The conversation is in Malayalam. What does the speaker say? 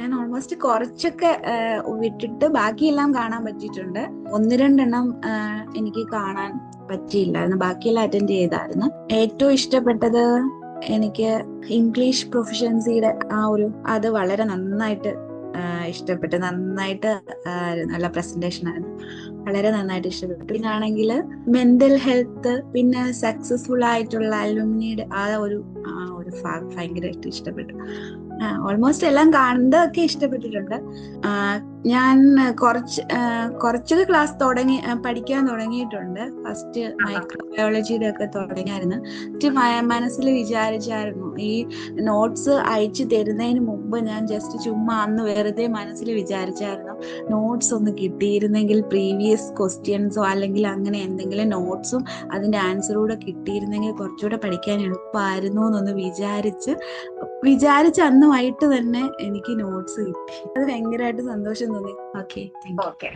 ഞാൻ ഓൾമോസ്റ്റ് കുറച്ചൊക്കെ വിട്ടിട്ട് ബാക്കിയെല്ലാം കാണാൻ പറ്റിയിട്ടുണ്ട്. ഒന്ന് രണ്ടെണ്ണം എനിക്ക് കാണാൻ പറ്റിയില്ലായിരുന്നു. ബാക്കിയെല്ലാം അറ്റൻഡ് ചെയ്തായിരുന്നു. ഏറ്റവും ഇഷ്ടപ്പെട്ടത് എനിക്ക് ഇംഗ്ലീഷ് പ്രൊഫഷൻസിയുടെ ആ ഒരു അത് വളരെ നന്നായിട്ട് ഇഷ്ടപ്പെട്ടു നന്നായിട്ട് നല്ല പ്രസന്റേഷൻ ആയിരുന്നു. വളരെ നന്നായിട്ട് ഇഷ്ടപ്പെട്ടു. ആണെങ്കിൽ മെന്റൽ ഹെൽത്ത് പിന്നെ സക്സസ്ഫുൾ ആയിട്ടുള്ള അലുമിനിയുടെ ആ ഒരു ആ ഒരു ഭയങ്കരമായിട്ട് ഇഷ്ടപ്പെട്ടു. ഓൾമോസ്റ്റ് എല്ലാം കാണുന്നതൊക്കെ ഇഷ്ടപ്പെട്ടിട്ടുണ്ട്. ഞാൻ കുറച്ച് കുറച്ചൊക്കെ ക്ലാസ് തുടങ്ങി പഠിക്കാൻ തുടങ്ങിയിട്ടുണ്ട്. ഫസ്റ്റ് മൈക്രോബയോളജിയുടെ ഒക്കെ തുടങ്ങിയായിരുന്നു. ഫസ്റ്റ് മനസ്സിൽ വിചാരിച്ചായിരുന്നു. ഈ നോട്ട്സ് അയച്ചു തരുന്നതിന് മുമ്പ് ഞാൻ ജസ്റ്റ് ചുമ്മാ അന്ന് വെറുതെ മനസ്സിൽ വിചാരിച്ചായിരുന്നു. നോട്ട്സ് ഒന്ന് കിട്ടിയിരുന്നെങ്കിൽ പ്രീവിയസ് ക്വസ്റ്റ്യൻസോ അല്ലെങ്കിൽ അങ്ങനെ എന്തെങ്കിലും നോട്ട്സും അതിന്റെ ആൻസറൂടെ കിട്ടിയിരുന്നെങ്കിൽ കുറച്ചുകൂടെ പഠിക്കാൻ എളുപ്പമായിരുന്നു എന്നൊന്ന് വിചാരിച്ച് വിചാരിച്ച അന്ന് വൈകിട്ട് തന്നെ എനിക്ക് നോട്ട്സ് കിട്ടി. അത് ഭയങ്കരമായിട്ട് സന്തോഷം തോന്നി. Okay thank okay